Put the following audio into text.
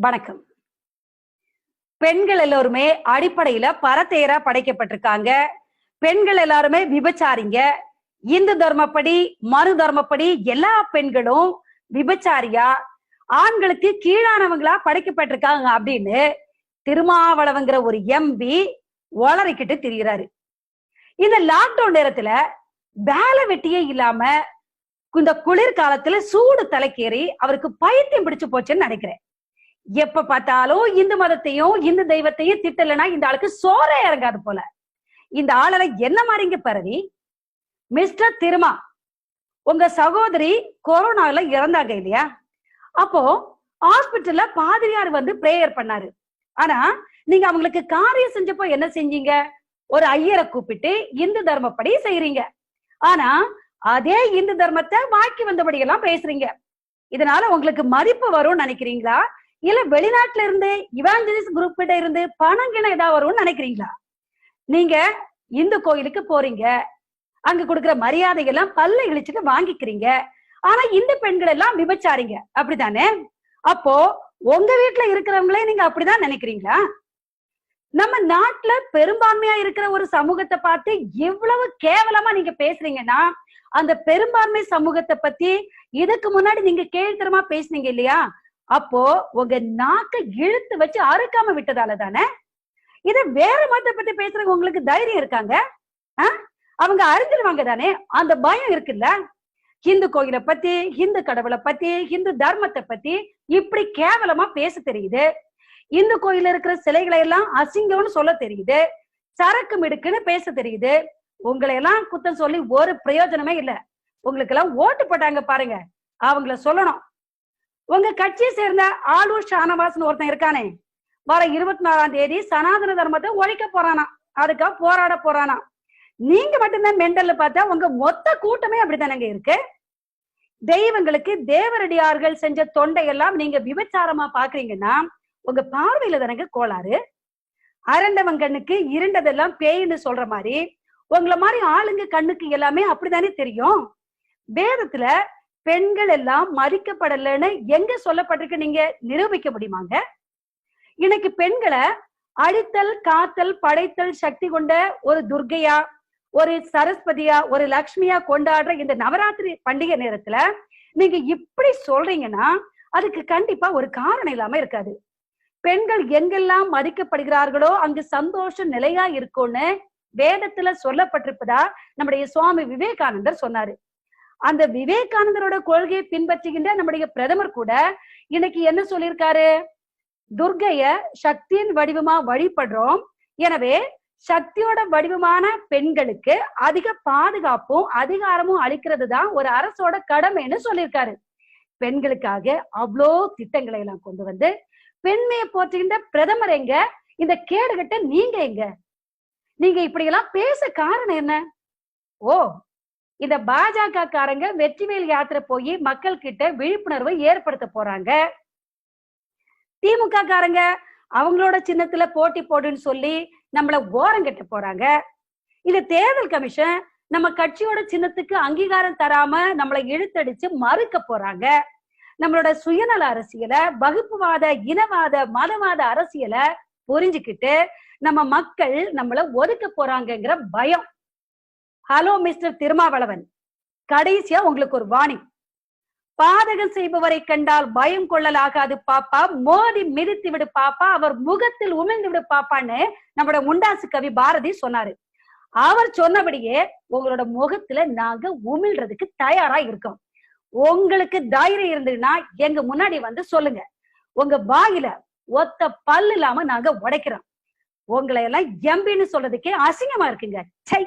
வணக்கம். பெண்கள் எல்லோருமே அடிப்படையில பரத்தேரா படைக்கப்பட்டிருக்காங்க. பெண்கள் எல்லாருமே விபச்சாரிங்க. இந்து தர்மப்படி மறு தர்மப்படி எல்லா பெண்களும் விபச்சாரியா? ஆண்களுக்கு கீழானவங்களா படைக்கப்பட்டிருக்காங்க அப்படின்னு திருமாவளவங்கிற ஒரு எம்பி ஒளறிக்கிட்டு திரிகிறாரு இந்த லாக்டவுன் நேரத்துல வேலை வெட்டியே இல்லாம இந்த குளிர்காலத்துல சூடு தலைக்கேறி அவருக்கு பைத்தியம் பிடிச்சு போச்சுன்னு நினைக்கிறேன். எப்ப பார்த்தாலும் இந்து மதத்தையும் இந்து தெய்வத்தையும் திட்டலைன்னா இந்த ஆளுக்கு சோறே இறங்காது போல. இந்த ஆளல என்ன மாதிரிங்க பரவி? மிஸ்டர் திருமா உங்க சகோதரி கொரோனால இறந்தாங்க இல்லையா? அப்போ ஹாஸ்பிட்டல்ல பாதிரியார் வந்து பிரேயர் பண்ணாரு. ஆனா நீங்க அவங்களுக்கு காரியம் செஞ்சப்போ என்ன செஞ்சீங்க? ஒரு ஐயரை கூப்பிட்டு இந்து தர்மப்படி செய்யறீங்க ஆனா அதே இந்து தர்மத்தை வாக்கி வந்தபடி எல்லாம் பேசுறீங்க. இதனால உங்களுக்கு மதிப்பு வரும்னு நினைக்கிறீங்களா? இல்ல வெளிநாட்டுல இருந்து இவாஞ்சலிஸ்ட் குரூப் கிட்ட இருந்து பணம் கிணம் ஏதாவது வரும்னு நினைக்கிறீங்களா? நீங்க இந்து கோயிலுக்கு போறீங்க. அங்க கொடுக்குற மரியாதை எல்லாம் பல்ல இழிச்சுட்டு வாங்கிக்கிறீங்க. ஆனா இந்த பெண்கள் எல்லாம் விபச்சாரிங்க. அப்படித்தானே? அப்போ உங்க வீட்டுல இருக்கிறவங்களே நீங்க அப்படிதான் நினைக்கிறீங்களா? நம்ம நாட்டுல பெரும்பான்மையா இருக்கிற ஒரு சமூகத்தை பார்த்து எவ்வளவு கேவலமா நீங்க பேசுறீங்கன்னா அந்த பெரும்பான்மை சமூகத்தை பத்தி இதுக்கு முன்னாடி நீங்க கேள்வித்தரமா பேசுனீங்க இல்லையா? அப்போ உங்க நாக்க இழுத்து வச்சு அறுக்காம விட்டதால தானே? இத வேற மதத்தை பத்தி பேசுறவங்க உங்களுக்கு தைரியம் இருக்காங்க? அவங்க அறிஞ்சிருவாங்க தானே? அந்த பயம் இருக்குல்ல? ஹிந்து கோயிலை பத்தி ஹிந்து கடவுளை பத்தி ஹிந்து தர்மத்தை பத்தி இப்படி கேவலமா பேச தெரியுது. இந்து கோயில இருக்கிற சிலைகளை எல்லாம் அசிங்கம்னு சொல்ல தெரியுது. சரக்கு மிடுக்குன்னு பேச தெரியுது. உங்களை எல்லாம் குத்தம் சொல்லி ஒரு பிரயோஜனமே இல்ல. உங்களுக்கு எல்லாம் ஓட்டு போட்டாங்க பாருங்க. அவங்கள சொல்லணும். உங்க கட்சியை சேர்ந்த ஆளூர் ஷானவாஸ்னு ஒருத்தன் இருக்கானே வர இருபத்தி நாலாம் தேதி சனாதன தர்மத்தை ஒழிக்க போறானா அதுக்காக போராட போறானா. நீங்க மட்டும்தான் மெண்டல்ல பார்த்தா உங்க மொத்த கூட்டமே அப்படித்தானங்க இருக்கு? தெய்வங்களுக்கு தேவரடியார்கள் செஞ்ச தொண்டையெல்லாம் நீங்க விபச்சாரமா பாக்குறீங்கன்னா உங்க பார்வையில தானங்க கோளாறு? அரண்டவன் கண்ணுக்கு இருண்டதெல்லாம் பேயின்னு சொல்ற மாதிரி உங்களை மாதிரி ஆளுங்க கண்ணுக்கு எல்லாமே அப்படித்தானே தெரியும்? வேதத்துல பெண்கள் எல்லாம் மதிக்கப்படலைன்னு எங்க சொல்லப்பட்டிருக்கு நீங்க நிரூபிக்க முடியுமாங்க? இன்னைக்கு பெண்களை அழித்தல் காத்தல் படைத்தல் சக்தி கொண்ட ஒரு துர்கையா ஒரு சரஸ்வதியா ஒரு லக்ஷ்மியா கொண்டாடுற இந்த நவராத்திரி பண்டிகை நேரத்துல நீங்க இப்படி சொல்றீங்கன்னா அதுக்கு கண்டிப்பா ஒரு காரணம் இல்லாம இருக்காது. பெண்கள் எங்கெல்லாம் மதிக்கப்படுகிறார்களோ அங்கு சந்தோஷம் நிலையா இருக்கும்னு வேதத்துல சொல்லப்பட்டிருப்பதா நம்முடைய சுவாமி விவேகானந்தர் சொன்னாரு. அந்த விவேகானந்தரோட கொள்கையை பின்பற்றுகின்ற நம்முடைய பிரதமர் கூட இன்னைக்கு என்ன சொல்லியிருக்காரு? துர்கைய சக்தியின் வடிவமா வழிபடுறோம். எனவே சக்தியோட வடிவமான பெண்களுக்கு அதிக பாதுகாப்பும் அதிகாரமும் அளிக்கிறது தான் ஒரு அரசோட கடமைன்னு சொல்லியிருக்காரு. பெண்களுக்காக அவ்வளோ திட்டங்களை எல்லாம் கொண்டு வந்து பெண்மையை போற்றுகின்ற பிரதமர் எங்க? இந்த கேடுகட்ட நீங்க எங்க? நீங்க இப்படி எல்லாம் பேச காரணம் என்ன? ஓ இந்த பாஜக காரங்க வெற்றிவேல் யாத்திரை போய் மக்கள் கிட்ட விழிப்புணர்வை ஏற்படுத்த போறாங்க. திமுக காரங்க அவங்களோட சின்னத்துல போட்டி போடுன்னு சொல்லி நம்மள ஓரம் கட்ட போறாங்க. இந்த தேர்தல் கமிஷன் நம்ம கட்சியோட சின்னத்துக்கு அங்கீகாரம் தராம நம்மளை இழுத்தடிச்சு மறுக்க போறாங்க. நம்மளோட சுயநல அரசியலை வகுப்புவாத இனவாத மதவாத அரசியலை புரிஞ்சுக்கிட்டு நம்ம மக்கள் நம்மள ஒதுக்க போறாங்கங்கிற பயம். Hello mister Thirumavalavan. கடைசியா உங்களுக்கு ஒரு வாணி பாதகம் செய்பவரை கண்டால் பயம் கொள்ளலாகாது பாப்பா. மோதி மிதித்து விடு பாப்பா. அவர் முகத்தில் உமிழ்ந்து விடு பாப்பான்னு நம்மளோட முண்டாசு கவி பாரதி சொன்னாரு. அவர் சொன்னபடியே உங்களோட முகத்துல நாங்க உமிழ்றதுக்கு தயாரா இருக்கோம். உங்களுக்கு தைரியம் இருந்ததுன்னா எங்க முன்னாடி வந்து சொல்லுங்க. உங்க வாயில ஒத்த பல்லு இல்லாம நாங்க உடைக்கிறோம். உங்களை எல்லாம் எம்பின்னு சொல்றதுக்கே அசிங்கமா இருக்குங்க. சை